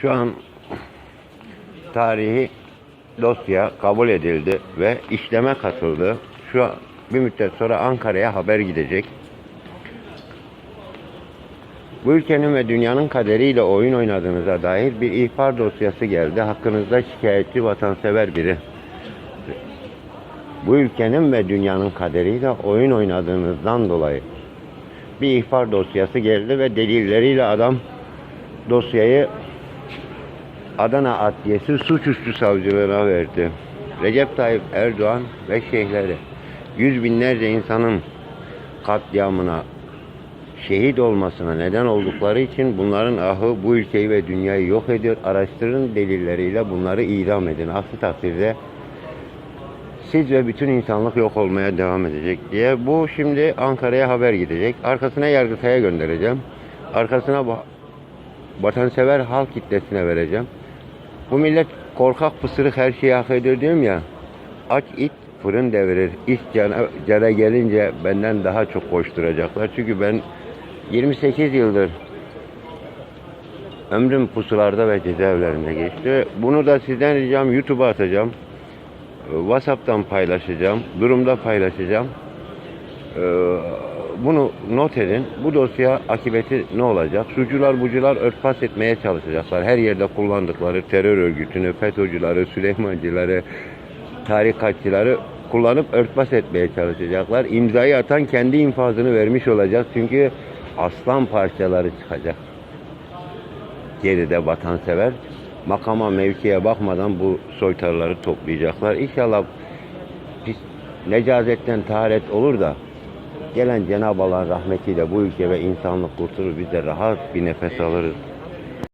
Şu an tarihi dosya kabul edildi ve işleme katıldı. Şu an bir müddet sonra Ankara'ya haber gidecek. Bu ülkenin ve dünyanın kaderiyle oyun oynadığınıza dair bir ihbar dosyası geldi. Hakkınızda şikayetçi vatansever biri. Bu ülkenin ve dünyanın kaderiyle oyun oynadığınızdan dolayı bir ihbar dosyası geldi ve delilleriyle adam dosyayı Adana Adliyesi Suçüstü Savcılığına verdi. Recep Tayyip Erdoğan ve şeyhleri yüz binlerce insanın katliamına şehit olmasına neden oldukları için bunların ahı bu ülkeyi ve dünyayı yok ediyor. Araştırın delilleriyle bunları idam edin. Aksi takdirde siz ve bütün insanlık yok olmaya devam edecek diye. Bu şimdi Ankara'ya haber gidecek. Arkasına Yargıtay'a göndereceğim. Arkasına vatansever halk kitlesine vereceğim. Bu millet korkak pısırık her şeyi hak ediyor diyorum ya. Aç it fırın devirir. İş cana, cana gelince benden daha çok koşturacaklar. Çünkü ben 28 yıldır ömrüm pusularda ve cezaevlerinde geçti. Bunu da sizden ricam YouTube'a atacağım. WhatsApp'tan paylaşacağım. Durumda paylaşacağım. Ee, Bunu not edin. Bu dosya akıbeti ne olacak? Sucular bucular örtbas etmeye çalışacaklar. Her yerde kullandıkları terör örgütünü, FETÖ'cüleri, Süleymancıları, tarikatçıları kullanıp örtbas etmeye çalışacaklar. İmzayı atan kendi infazını vermiş olacak. Çünkü aslan parçaları çıkacak. Geride vatansever makama mevkiye bakmadan bu soytarıları toplayacaklar. İnşallah necazetten taharet olur da gelen Cenab-ı Allah'ın rahmetiyle bu ülke ve insanlık kurtulur. Biz de rahat bir nefes alırız.